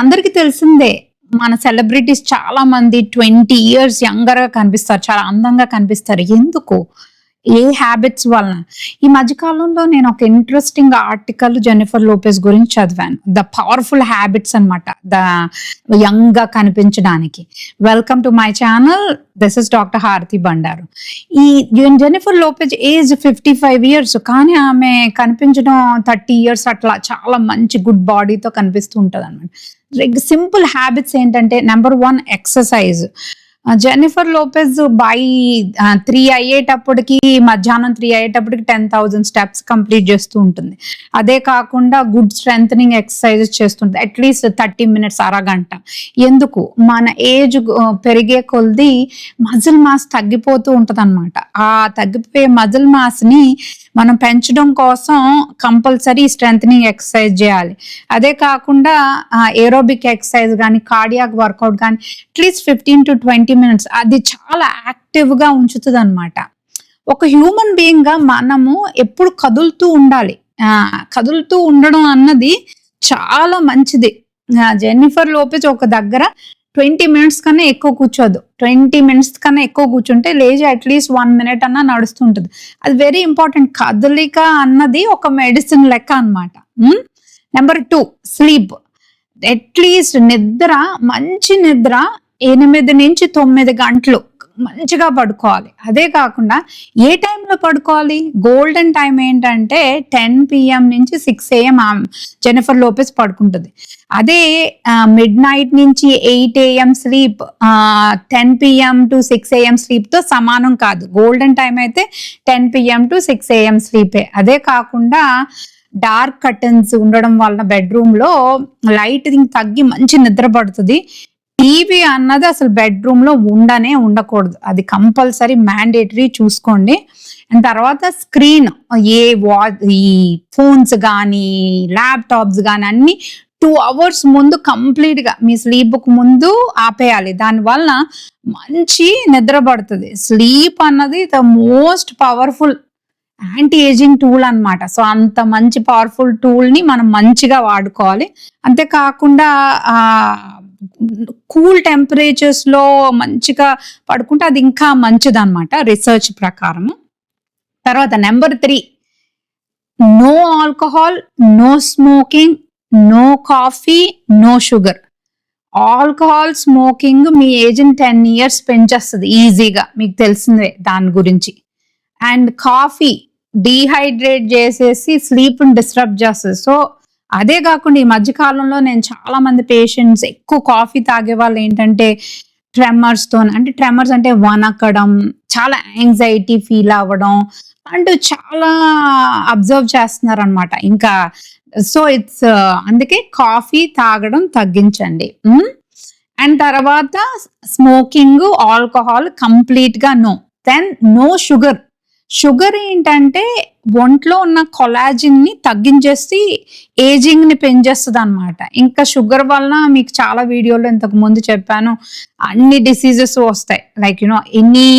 అందరికీ తెలిసిందే మన సెలబ్రిటీస్ చాలా మంది ట్వంటీ ఇయర్స్ యంగర్గా కనిపిస్తారు చాలా అందంగా కనిపిస్తారు. ఎందుకు? ఏ హ్యాబిట్స్ వలన? ఈ మధ్యకాలంలో నేను ఒక ఇంట్రెస్టింగ్ ఆర్టికల్ జెనిఫర్ లోపెస్ గురించి చదివాను. ద పవర్ఫుల్ హ్యాబిట్స్ అన్నమాట ద యంగ్గా కనిపించడానికి. Welcome to my channel this is doctor Harathi Bandaru. ఈ Jennifer Lopez age fifty five years కానీ ఆమె కనిపించడం థర్టీ ఇయర్స్ అట్లా చాలా మంచి గుడ్ బాడీతో కనిపిస్తూ ఉంటుంది అనమాట సింపుల్ హ్యాబిట్స్ ఏంటంటే number one exercise. Jennifer Lopez by three అయ్యేటప్పటికి మధ్యాహ్నం త్రీ అయ్యేటప్పటికి టెన్ థౌజండ్ స్టెప్స్ కంప్లీట్ చేస్తూ ఉంటుంది. అదే కాకుండా గుడ్ స్ట్రెంగ్ ఎక్సర్సైజెస్ చేస్తుంటుంది. అట్లీస్ట్ థర్టీ మినిట్స్ అరగంట. ఎందుకు? మన ఏజ్ పెరిగే కొలది మజిల్ మాస్ తగ్గిపోతూ ఉంటుంది ఆ తగ్గిపోయే మజిల్ మాస్ని మనం పెంచడం కోసం కంపల్సరీ స్ట్రెంగ్ ఎక్సర్సైజ్ చేయాలి. అదే కాకుండా ఏరోబిక్ ఎక్సర్సైజ్ కానీ కార్డియాక్ వర్కౌట్ కానీ at least fifteen to twenty minutes అది చాలా యాక్టివ్గా ఉంచుతుంది అనమాట ఒక హ్యూమన్ బీయింగ్గా మనము ఎప్పుడు కదులుతూ ఉండాలి. కదులుతూ ఉండడం అన్నది చాలా మంచిది. జెన్నిఫర్ లోపెజ్ ఒక దగ్గర ట్వంటీ మినిట్స్ కన్నా ఎక్కువ కూర్చోదు. ట్వంటీ మినిట్స్ కన్నా ఎక్కువ కూర్చుంటే లేచి అట్లీస్ట్ వన్ మినిట్ అన్నా నడుస్తుంటుంది. అది వెరీ ఇంపార్టెంట్ కదలిక అన్నది ఒక మెడిసిన్ లెక్క అనమాట నెంబర్ టూ స్లీప్ అట్లీస్ట్ నిద్ర మంచి నిద్ర ఎనిమిది నుంచి తొమ్మిది గంటలు. మంచిగా పడుకోవాలి. అదే కాకుండా ఏ టైంలో పడుకోవాలి? గోల్డెన్ టైం ఏంటంటే టెన్ పిఎం నుంచి సిక్స్ ఏఎం జెనిఫర్ లోపెస్ పడుకుంటుంది. అదే మిడ్ నైట్ నుంచి eight AM sleep ten PM to six AM స్లీప్తో సమానం కాదు. గోల్డెన్ టైం అయితే ten PM to six AM స్లీపే. అదే కాకుండా డార్క్ కర్టన్స్ ఉండడం వలన బెడ్రూమ్లో లైట్ తగ్గి మంచి నిద్ర పడుతుంది. టీవీ అన్నది అసలు బెడ్రూమ్లో ఉండనే ఉండకూడదు. అది కంపల్సరీ మ్యాండేటరీ చూసుకోండి. అండ్ తర్వాత స్క్రీన్ ఏ వా ఈ ఫోన్స్ కానీ ల్యాప్టాప్స్ కానీ అన్ని టూ అవర్స్ ముందు కంప్లీట్గా మీ స్లీప్కు ముందు ఆపేయాలి. దానివల్ల మంచి నిద్ర పడుతుంది. స్లీప్ అన్నది the most powerful anti aging tool అన్నమాట. సో అంత మంచి పవర్ఫుల్ టూల్ని మనం మంచిగా వాడుకోవాలి. అంతేకాకుండా కూల్ టెంపరేచర్స్లో మంచిగా పడుకుంటే అది ఇంకా మంచిది అనమాట రీసెర్చ్ ప్రకారం తర్వాత number three no alcohol no smoking no coffee no sugar alcohol smoking మీ ఏజ్ని టెన్ ఇయర్స్ పెంచేస్తుంది ఈజీగా మీకు తెలిసిందే దాని గురించి. అండ్ కాఫీ డీహైడ్రేట్ చేసేసి స్లీప్ని డిస్టర్బ్ చేస్తుంది. సో అదే కాకుండా ఈ మధ్యకాలంలో నేను చాలా మంది పేషెంట్స్ ఎక్కువ కాఫీ తాగే వాళ్ళు ఏంటంటే ట్రెమర్స్తో అంటే ట్రెమర్స్ అంటే వనకడం చాలా యాంగ్జైటీ ఫీల్ అవ్వడం అంటూ చాలా అబ్జర్వ్ చేస్తున్నారు అనమాట ఇంకా సో ఇట్స్ అందుకే కాఫీ తాగడం తగ్గించండి. అండ్ తర్వాత స్మోకింగ్ ఆల్కహాల్ కంప్లీట్గా no then no sugar sugar ఏంటంటే ఒంట్లో ఉన్న కొలాజిన్ని తగ్గించేసి ఏజింగ్ని పెంచేస్తుంది అనమాట ఇంకా షుగర్ వలన మీకు చాలా వీడియోలో ఇంతకు ముందు చెప్పాను అన్ని డిసీజెస్ వస్తాయి. Like you know any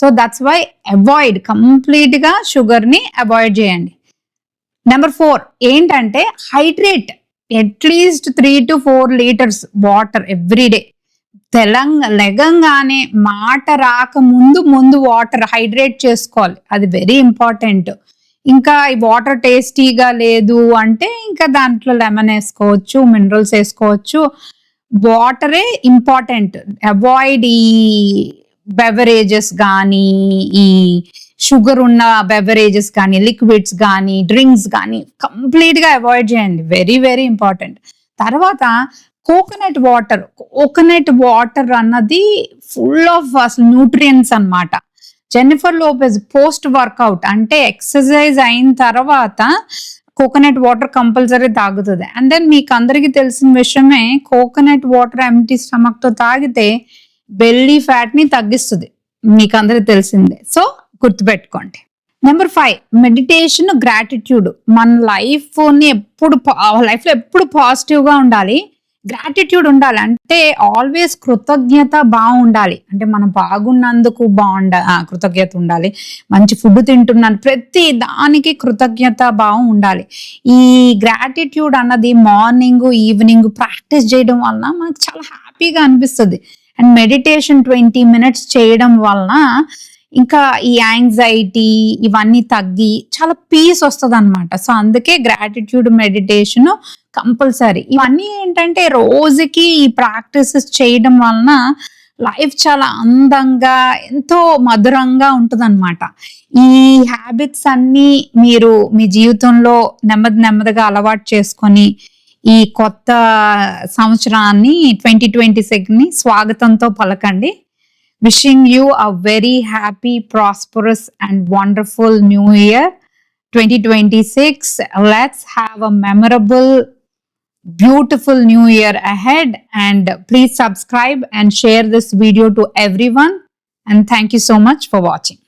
so that's why avoid కంప్లీట్గా షుగర్ని అవాయిడ్ చేయండి. నెంబర్ ఫోర్ ఏంటంటే hydrate at least three to four litres water every day. తెలంగ లెగంగానే మాట రాక ముందు ముందు వాటర్ హైడ్రేట్ చేసుకోవాలి. అది వెరీ ఇంపార్టెంట్. ఇంకా ఈ వాటర్ టేస్టీగా లేదు అంటే ఇంకా దాంట్లో లెమన్ వేసుకోవచ్చు మినరల్స్ వేసుకోవచ్చు. వాటరే ఇంపార్టెంట్. అవాయిడ్ ఈ బెవరేజెస్ కానీ ఈ షుగర్ ఉన్న బెవరేజెస్ కానీ లిక్విడ్స్ కానీ డ్రింక్స్ కానీ కంప్లీట్గా అవాయిడ్ చేయండి. Very very important. తర్వాత కోకోనట్ వాటర్ కోకోనట్ వాటర్ అన్నది ఫుల్ ఆఫ్ అసలు న్యూట్రియన్స్ అన్నమాట. జెనిఫర్ లోపెజ్ పోస్ట్ వర్కౌట్ అంటే ఎక్సర్సైజ్ అయిన తర్వాత కోకోనట్ వాటర్ కంపల్సరీ తాగుతుంది. అండ్ దెన్ మీకు అందరికీ తెలిసిన విషయమే కోకోనట్ వాటర్ ఎంటీ స్టమక్తో తాగితే బెల్లీ ఫ్యాట్ని తగ్గిస్తుంది. మీకు అందరికి తెలిసిందే. సో గుర్తుపెట్టుకోండి. నెంబర్ ఫైవ్ మెడిటేషన్ గ్రాటిట్యూడ్ మన లైఫ్ని ఎప్పుడు లైఫ్లో ఎప్పుడు పాజిటివ్గా ఉండాలి. గ్రాటిట్యూడ్ ఉండాలి. అంటే ఆల్వేస్ కృతజ్ఞత బాగుండాలి. అంటే మనం బాగున్నందుకు బాగుండ కృతజ్ఞత ఉండాలి. మంచి ఫుడ్ తింటున్నాను. ప్రతి దానికి కృతజ్ఞత భావం ఉండాలి. ఈ గ్రాటిట్యూడ్ అన్నది మార్నింగ్ ఈవినింగ్ ప్రాక్టీస్ చేయడం వలన మనకు చాలా హ్యాపీగా అనిపిస్తుంది. అండ్ మెడిటేషన్ ట్వంటీ మినిట్స్ చేయడం వలన ఇంకా ఈ యాంగ్జైటీ ఇవన్నీ తగ్గి చాలా పీస్ వస్తుంది అనమాట సో అందుకే గ్రాటిట్యూడ్ మెడిటేషన్ కంపల్సరీ. ఇవన్నీ ఏంటంటే రోజుకి ఈ ప్రాక్టీసెస్ చేయడం వలన లైఫ్ చాలా అందంగా ఎంతో మధురంగా ఉంటుందన్నమాట. ఈ హ్యాబిట్స్ అన్నీ మీరు మీ జీవితంలో నెమ్మది నెమ్మదిగా అలవాటు చేసుకొని ఈ కొత్త సంవత్సరాన్ని ట్వంటీ ట్వంటీ సిక్స్ని స్వాగతంతో పలకండి. Wishing you a very happy prosperous and wonderful new year twenty twenty six let's have a memorable beautiful new year ahead. And please subscribe and share this video to everyone. And thank you so much for watching